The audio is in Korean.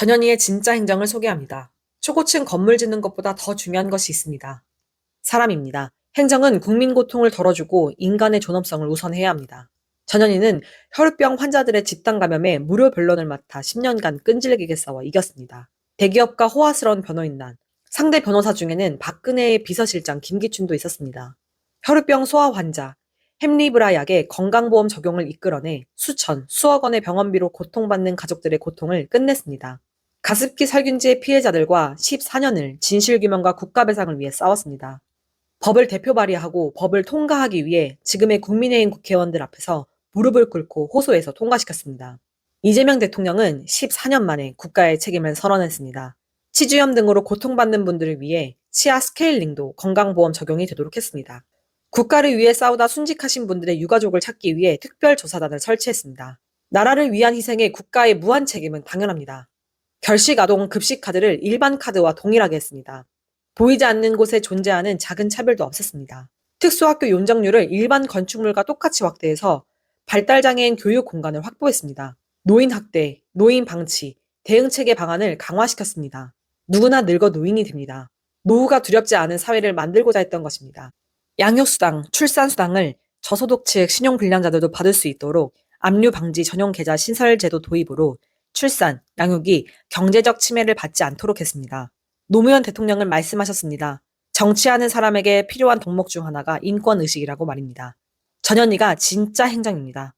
전현희의 진짜 행정을 소개합니다. 초고층 건물 짓는 것보다 더 중요한 것이 있습니다. 사람입니다. 행정은 국민 고통을 덜어주고 인간의 존엄성을 우선해야 합니다. 전현희는 혈우병 환자들의 집단 감염에 무료 변론을 맡아 10년간 끈질기게 싸워 이겼습니다. 대기업과 호화스러운 변호인단, 상대 변호사 중에는 박근혜의 비서실장 김기춘도 있었습니다. 혈우병 소아 환자, 햄리브라 약의 건강보험 적용을 이끌어내 수천, 수억 원의 병원비로 고통받는 가족들의 고통을 끝냈습니다. 가습기 살균제의 피해자들과 14년을 진실규명과 국가배상을 위해 싸웠습니다. 법을 대표 발의하고 법을 통과하기 위해 지금의 국민의힘 국회의원들 앞에서 무릎을 꿇고 호소해서 통과시켰습니다. 이재명 대통령은 14년 만에 국가의 책임을 선언했습니다. 치주염 등으로 고통받는 분들을 위해 치아 스케일링도 건강보험 적용이 되도록 했습니다. 국가를 위해 싸우다 순직하신 분들의 유가족을 찾기 위해 특별조사단을 설치했습니다. 나라를 위한 희생에 국가의 무한 책임은 당연합니다. 결식 아동 급식 카드를 일반 카드와 동일하게 했습니다. 보이지 않는 곳에 존재하는 작은 차별도 없앴습니다. 특수학교 용적률을 일반 건축물과 똑같이 확대해서 발달장애인 교육 공간을 확보했습니다. 노인 학대, 노인 방치, 대응 체계 방안을 강화시켰습니다. 누구나 늙어 노인이 됩니다. 노후가 두렵지 않은 사회를 만들고자 했던 것입니다. 양육수당, 출산수당을 저소득층 신용불량자들도 받을 수 있도록 압류 방지 전용 계좌 신설 제도 도입으로 출산, 양육이 경제적 침해를 받지 않도록 했습니다. 노무현 대통령은 말씀하셨습니다. 정치하는 사람에게 필요한 덕목 중 하나가 인권의식이라고 말입니다. 전현희가 진짜 행정입니다.